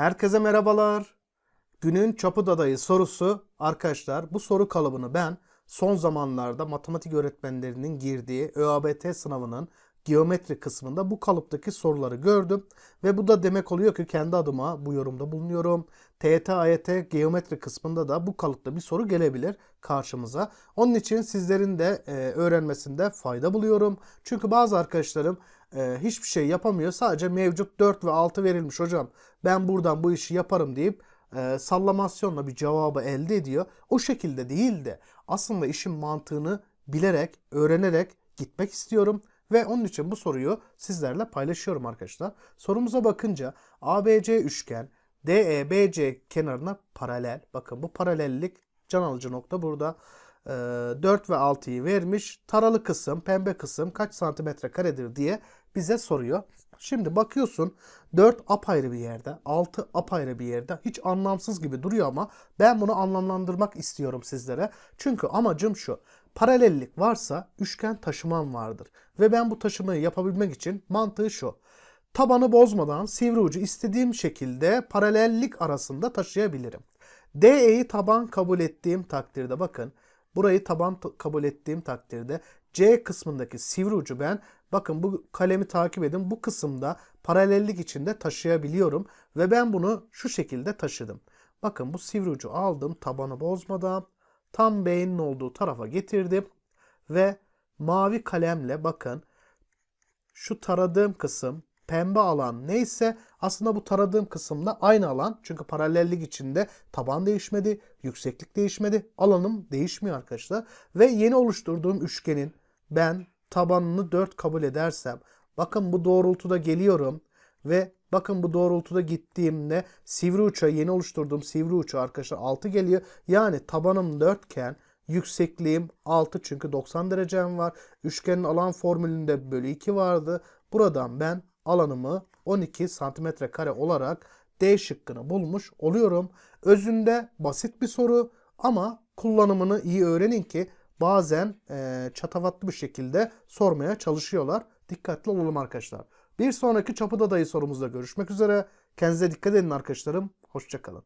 Herkese merhabalar. Günün çapı dadayı sorusu arkadaşlar bu soru kalıbını ben son zamanlarda matematik öğretmenlerinin girdiği ÖABT sınavının geometri kısmında bu kalıptaki soruları gördüm ve bu da demek oluyor ki kendi adıma bu yorumda bulunuyorum. TYT, AYT geometri kısmında da bu kalıpta bir soru gelebilir karşımıza. Onun için sizlerin de e, öğrenmesinde fayda buluyorum. Çünkü bazı arkadaşlarım e, hiçbir şey yapamıyor. Sadece mevcut 4 ve 6 verilmiş hocam. Ben buradan bu işi yaparım deyip e, sallamasyonla bir cevabı elde ediyor. O şekilde değil de aslında işin mantığını bilerek, öğrenerek gitmek istiyorum. Ve onun için bu soruyu sizlerle paylaşıyorum arkadaşlar. Sorumuza bakınca ABC üçgen DEBC kenarına paralel. Bakın bu paralellik can alıcı nokta burada. Ee, 4 ve 6'yı vermiş. Taralı kısım, pembe kısım kaç santimetre karedir diye bize soruyor. Şimdi bakıyorsun 4 apayrı bir yerde, 6 apayrı bir yerde. Hiç anlamsız gibi duruyor ama ben bunu anlamlandırmak istiyorum sizlere. Çünkü amacım şu. Paralellik varsa üçgen taşımam vardır. Ve ben bu taşımayı yapabilmek için mantığı şu. Tabanı bozmadan sivri ucu istediğim şekilde paralellik arasında taşıyabilirim. DE'yi taban kabul ettiğim takdirde bakın burayı taban kabul ettiğim takdirde C kısmındaki sivri ucu ben bakın bu kalemi takip edin bu kısımda paralellik içinde taşıyabiliyorum ve ben bunu şu şekilde taşıdım. Bakın bu sivri ucu aldım tabanı bozmadan tam beynin olduğu tarafa getirdim ve mavi kalemle bakın şu taradığım kısım pembe alan neyse aslında bu taradığım kısımda aynı alan. Çünkü paralellik içinde taban değişmedi, yükseklik değişmedi. Alanım değişmiyor arkadaşlar. Ve yeni oluşturduğum üçgenin ben tabanını 4 kabul edersem bakın bu doğrultuda geliyorum ve bakın bu doğrultuda gittiğimde sivri uça yeni oluşturduğum sivri uça arkadaşlar 6 geliyor. Yani tabanım 4 iken Yüksekliğim 6 çünkü 90 derecem var. Üçgenin alan formülünde bölü 2 vardı. Buradan ben alanımı 12 santimetre kare olarak D şıkkını bulmuş oluyorum. Özünde basit bir soru ama kullanımını iyi öğrenin ki bazen çatavatlı bir şekilde sormaya çalışıyorlar. Dikkatli olalım arkadaşlar. Bir sonraki çapıda dayı sorumuzda görüşmek üzere. Kendinize dikkat edin arkadaşlarım. Hoşçakalın.